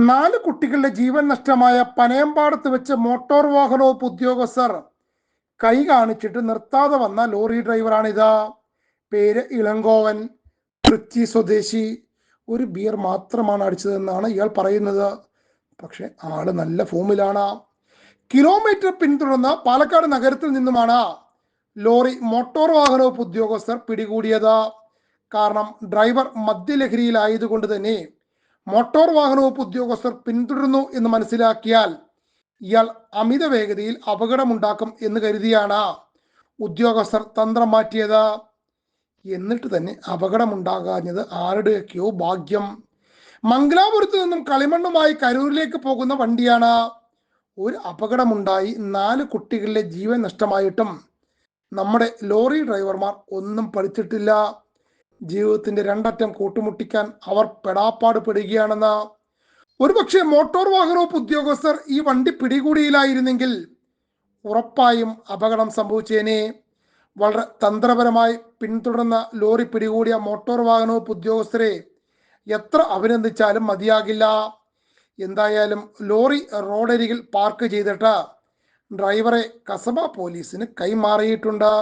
നാല് കുട്ടികളുടെ ജീവൻ നഷ്ടമായ പനയമ്പാടത്ത് വെച്ച് മോട്ടോർ വാഹന വകുപ്പ് ഉദ്യോഗസ്ഥർ കൈ കാണിച്ചിട്ട് നിർത്താതെ വന്ന ലോറി ഡ്രൈവറാണിത്. പേര് ഇളങ്കോവൻ. തൃച്ചി സ്വദേശി. ഒരു ബിയർ മാത്രമാണ് അടിച്ചതെന്നാണ് ഇയാൾ പറയുന്നത്. പക്ഷെ ആൾ നല്ല ഫോമിലാണ്. കിലോമീറ്റർ പിന്തുടർന്ന് പാലക്കാട് നഗരത്തിൽ നിന്നുമാണ് ലോറി മോട്ടോർ വാഹന വകുപ്പ് ഉദ്യോഗസ്ഥർ പിടികൂടിയത്. കാരണം ഡ്രൈവർ മദ്യലഹരിയിലായതുകൊണ്ട് തന്നെ മോട്ടോർ വാഹന വകുപ്പ് ഉദ്യോഗസ്ഥർ പിന്തുടരുന്നു എന്ന് മനസ്സിലാക്കിയാൽ ഇയാൾ അമിത വേഗതയിൽ അപകടമുണ്ടാക്കും എന്ന് കരുതിയാണ് ഉദ്യോഗസ്ഥർ തന്ത്രം മാറ്റിയത്. എന്നിട്ട് തന്നെ അപകടമുണ്ടാകാഞ്ഞത് ആരുടെയൊക്കെയോ ഭാഗ്യം. മംഗലാപുരത്ത് നിന്നും കളിമണ്ണുമായി കരൂരിലേക്ക് പോകുന്ന വണ്ടിയാണ്. ഒരു അപകടമുണ്ടായി നാല് കുട്ടികളിലെ ജീവൻ നഷ്ടമായിട്ടും നമ്മുടെ ലോറി ഡ്രൈവർമാർ ഒന്നും പഠിച്ചിട്ടില്ല. ജീവിതത്തിന്റെ രണ്ടറ്റം കൂട്ടുമുട്ടിക്കാൻ അവർ പെടാപ്പാട് പെടുകയാണെന്ന് ഒരുപക്ഷെ മോട്ടോർ വാഹന വകുപ്പ് ഉദ്യോഗസ്ഥർ ഈ വണ്ടി പിടികൂടിയില്ലായിരുന്നെങ്കിൽ ഉറപ്പായും അപകടം സംഭവിച്ചേനെ. വളരെ തന്ത്രപരമായി പിന്തുടർന്ന ലോറി പിടികൂടിയ മോട്ടോർ വാഹന വകുപ്പ് ഉദ്യോഗസ്ഥരെ എത്ര അഭിനന്ദിച്ചാലും മതിയാകില്ല. എന്തായാലും ലോറി റോഡരികിൽ പാർക്ക് ചെയ്തിട്ട് ഡ്രൈവറെ കസബ പോലീസിന് കൈമാറിയിട്ടുണ്ട്.